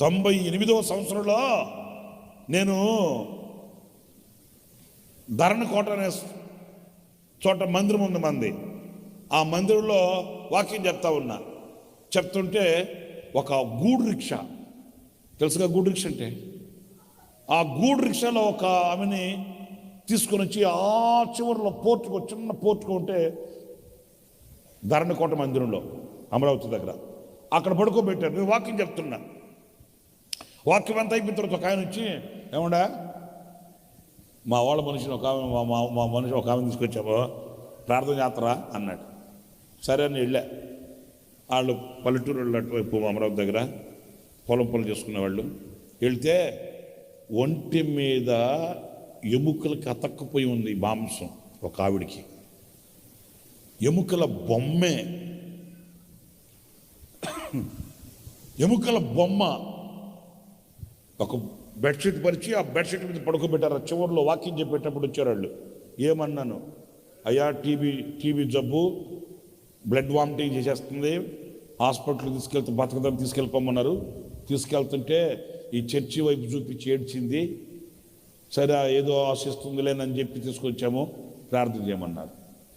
తొంభై ఎనిమిదవ సంవత్సరంలో నేను ధరణ కోట అనే చోట మందిరం ఉంది మంది. ఆ మందిరంలో వాక్యం చెప్తా ఉన్నా. చెప్తుంటే ఒక గూడు రిక్షా. తెలుసుగా గూడు రిక్షా అంటే? ఆ గూడు రిక్షాలో ఒక ఆమెని తీసుకొని వచ్చి ఆ చివరిలో పోర్టుకు చిన్న పోర్టుకు ఉంటే ధరణకోట మందిరంలో అమరావతి దగ్గర. అక్కడ పడుకోబెట్టారు. నేను వాకింగ్ చెప్తున్నా. వాక్యం అంతా అయిపోయిన తర్వాత ఒక ఆయన వచ్చి ఏమండా మా వాళ్ళ మనిషిని ఒక ఆమె మా మా- మనిషి ఒక ఆమె తీసుకొచ్చాము ప్రార్థన చేస్తారా? అన్నాడు. సరే అని వెళ్ళా. వాళ్ళు పల్లెటూరు వెళ్ళినట్టు అమరావతి దగ్గర పొలం పొలం చేసుకునే వాళ్ళు. వెళ్తే ఒంటి మీద ఎముకలకి అతక్కపోయి ఉంది మాంసం ఒక ఆవిడికి. ఎముకల బొమ్మే. ఎముకల బొమ్మ ఒక బెడ్షీట్ పరిచి ఆ బెడ్షీట్ మీద పడుకోబెట్టారు. ఆ చివరిలో వాకింగ్ చెప్పేటప్పుడు వచ్చారు వాళ్ళు. ఏమన్నాను? అయ్యా టీబీ టీబీ జబ్బు బ్లడ్ వామిటింగ్ చేసేస్తుంది. హాస్పిటల్కి తీసుకెళ్తే బతకదాం తీసుకెళ్ళిపోమన్నారు. తీసుకెళ్తుంటే ఈ చర్చి వైపు చూపించి ఏడ్చింది. సరే ఏదో ఆశిస్తుందిలేనని చెప్పి తీసుకొచ్చాము. ప్రార్థన చేయమన్నారు.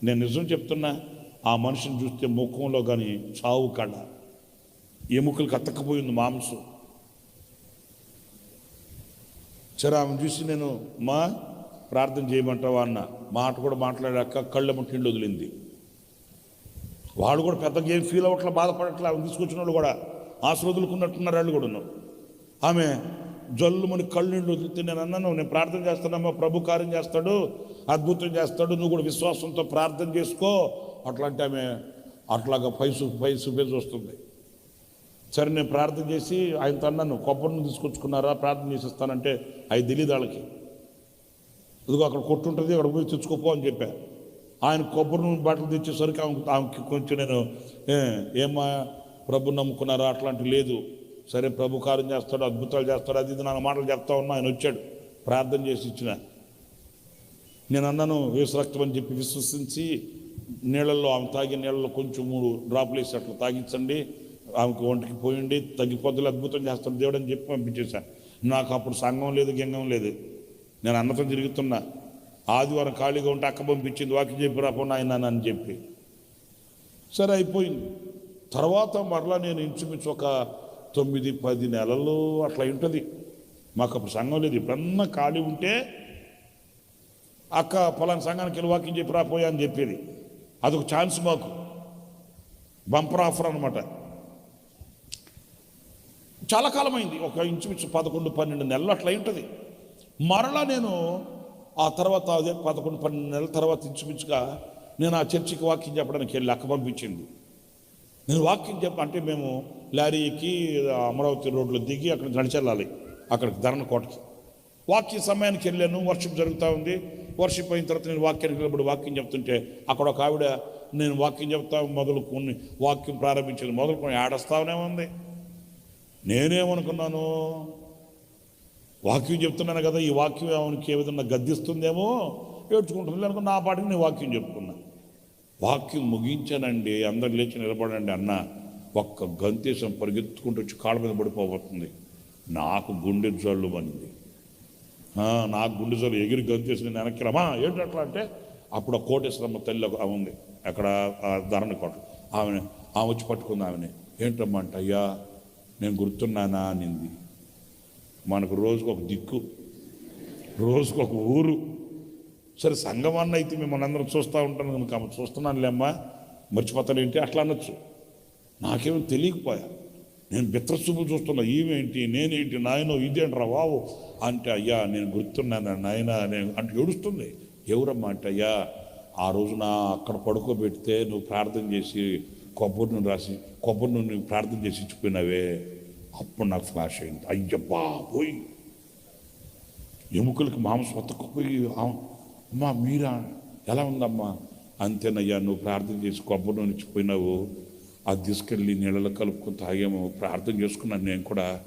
నేను నిజం చెప్తున్నా ఆ మనిషిని చూస్తే ముఖంలో కానీ చావు కళ ఎముకలకు అతక్కపోయింది మాంసం. సరే ఆమె చూసి నేను మా ప్రార్థన చేయమంటావా? అన్న మాట కూడా మాట్లాడాక కళ్ళ ముట్టిండి వదిలింది. వాడు కూడా పెద్దగా ఏం ఫీల్ అవ్వట్లా బాధపడట్లా ఆమె తీసుకొచ్చిన వాళ్ళు కూడా ఆశలు వదులుకున్నట్టున్నారు వాళ్ళు కూడా ఆమె జల్లుమని కళ్ళు నిండు వదిలితే నేను అన్నాను నేను ప్రార్థన చేస్తానమ్మా ప్రభు కార్యం చేస్తాడు అద్భుతం చేస్తాడు నువ్వు కూడా విశ్వాసంతో ప్రార్థన చేసుకో. అట్లాంటి ఆమె అట్లాగా పైసు పైసు పేసి వస్తుంది. సరే నేను ప్రార్థన చేసి ఆయనతో అన్నాను కొబ్బరిని తీసుకొచ్చుకున్నారా? ప్రార్థన చేసిస్తానంటే అవి తెలియదు వాళ్ళకి. ఇదిగో అక్కడ కొట్టుంటుంది అక్కడ పోయి తెచ్చుకోపో అని చెప్పా. ఆయన కొబ్బరి బట్టలు తెచ్చేసరికి ఆమె ఆమెకి కొంచెం నేను ఏమా ప్రభు నమ్ముకున్నారా? అట్లాంటివి లేదు. సరే ప్రభు కార్యం చేస్తాడు అద్భుతాలు చేస్తాడు అది ఇది నా మాటలు చెప్తా ఉన్నా ఆయన వచ్చాడు. ప్రార్థన చేసి ఇచ్చిన. నేను అన్నాను వేసు రక్తం అని చెప్పి విశ్వసించి నీళ్ళల్లో ఆమె తాగిన నీళ్ళలో కొంచెం మూడు డ్రాపులు వేసి అట్లా తాగించండి. ఆమెకు ఒంటికి పోయిండి తగ్గిపోద్దులు అద్భుతం చేస్తాడు దేవుడు అని చెప్పి పంపించేశాను నాకు అప్పుడు సంఘం లేదు గింగం లేదు. నేను అన్నతో తిరుగుతున్నా. ఆదివారం ఖాళీగా ఉంటే అక్క పంపించింది వాకి చెప్పి రాకుండా ఆయన అని చెప్పి. సరే అయిపోయింది. తర్వాత మరలా నేను ఇంచుమించు ఒక తొమ్మిది పది నెలలు అట్లా ఉంటుంది. మాకు అప్పుడు సంఘం లేదు. ఇప్పుడన్నా ఖాళీ ఉంటే అక్క పలానా సంఘానికి వెళ్ళి వాకింగ్ చెప్పి రాపోయా అని చెప్పేది. అదొక ఛాన్స్ మాకు. బంపర్ ఆఫర్ అనమాట చాలా కాలమైంది. ఒక ఇంచుమించు పదకొండు పన్నెండు నెలలు అట్లా ఉంటుంది. మరలా నేను ఆ తర్వాత అదే పదకొండు పన్నెండు నెలల తర్వాత ఇంచుమించుగా నేను ఆ చర్చికి వాక్యం చెప్పడానికి వెళ్ళి అక్క పంపించింది. నేను వాక్యం చెప్ప అంటే మేము లారీకి అమరావతి రోడ్లో దిగి అక్కడ నడిచెళ్ళాలి. అక్కడికి ధరణ కోటకి. వాక్య సమయానికి వెళ్ళాను. వర్షం జరుగుతూ ఉంది. వర్షం అయిన తర్వాత నేను వాక్యానికి వెళ్ళినప్పుడు వాక్యం చెప్తుంటే అక్కడ ఒక ఆవిడ నేను వాక్యం చెప్తా మొదలుకొని వాక్యం ప్రారంభించింది మొదలుకొని ఆడస్తానే ఉంది నేనేమనుకున్నాను? వాక్యం చెప్తున్నాను కదా ఈ వాక్యం ఆమెకి ఏ విధంగా గద్దిస్తుందేమో ఏడ్చుకుంటుంది. అనుకున్న నా పాటికి నేను వాక్యం చెప్పుకున్నా. వాక్యం ముగించానండి అందరు లేచి నిలబడండి అన్న ఒక్క గంతేశం పరిగెత్తుకుంటూ వచ్చి కాళ్ళ మీద పడిపోబోతుంది. నాకు గుండె జల్లు పనింది నాకు గుండె జల్లు ఎగిరి గంతేసి నేను వెనక్కి రమా అంటే అప్పుడు కోటేశ్వరమ్మ తల్లి ఆమె ఉంది. అక్కడ ధరణి కోట. ఆమె ఆమె వచ్చి పట్టుకుంది ఆమెని. ఏంటమ్మా అంటే అయ్యా నేను గుర్తున్నానా అనింది. మనకు రోజుకు ఒక దిక్కు రోజుకు ఒక ఊరు. సరే సంఘం అయితే మిమ్మల్ని అందరం చూస్తూ ఉంటాను కనుక ఆమె చూస్తున్నానులేమ్మా మర్చిపోతాను ఏంటి? అట్లా అనొచ్చు. నాకేమో తెలియకపోయా. నేను బిత్రచూపులు చూస్తున్నా ఈమెంటి నేనేంటి నాయనో ఇదేంట్రా వావు? అంటే అయ్యా నేను గుర్తున్నాను నాయన నేను అంటే ఏడుస్తుంది. ఎవరమ్మా అంటే అయ్యా ఆ రోజున అక్కడ పడుకోబెడితే నువ్వు ప్రార్థన చేసి కొబ్బరి నూనె రాసి కొబ్బరి నూనె ప్రార్థన చేసి ఇచ్చిపోయినావే. అప్పుడు నాకు ఫ్లాష్ అయింది. అయ్యబ్బా పోయి ఎముకలకి మాంసం అతక్కుపోయి అమ్మా మీరా? ఎలా ఉందమ్మా? అంతేనయ్యా నువ్వు ప్రార్థన చేసి కొబ్బరి నూనె ఇచ్చిపోయినావు. అది తీసుకెళ్ళి నీళ్ళలో కలుపుకొని తాగాము. ప్రార్థన చేసుకున్నాను నేను కూడా.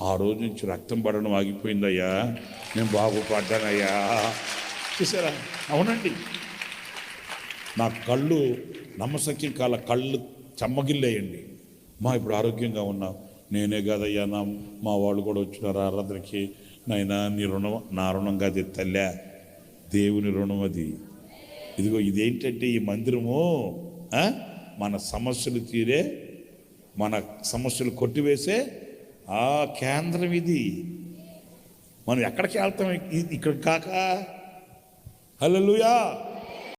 ఆ రోజు నుంచి రక్తం పడడం ఆగిపోయిందయ్యా. నేను బాగుపడ్డానయ్యా. చూసారా? అవునండి. నా కళ్ళు నమ్మసక్యం కాల కళ్ళు చెమ్మగిల్లేయండి. మా ఇప్పుడు ఆరోగ్యంగా ఉన్నాం నేనే కాదయ్యా నా మా వాళ్ళు కూడా వచ్చినారు ఆరాధనకి. నైనా నీ రుణం నా రుణం కాదు తల్లే. దేవుని రుణం అది. ఇదిగో ఇదేంటంటే ఈ మందిరము మన సమస్యలు తీరే మన సమస్యలు కొట్టివేసే ఆ కేంద్రం ఇది. మనం ఎక్కడికి వెళ్తాం? ఇక్కడ కాక. హలో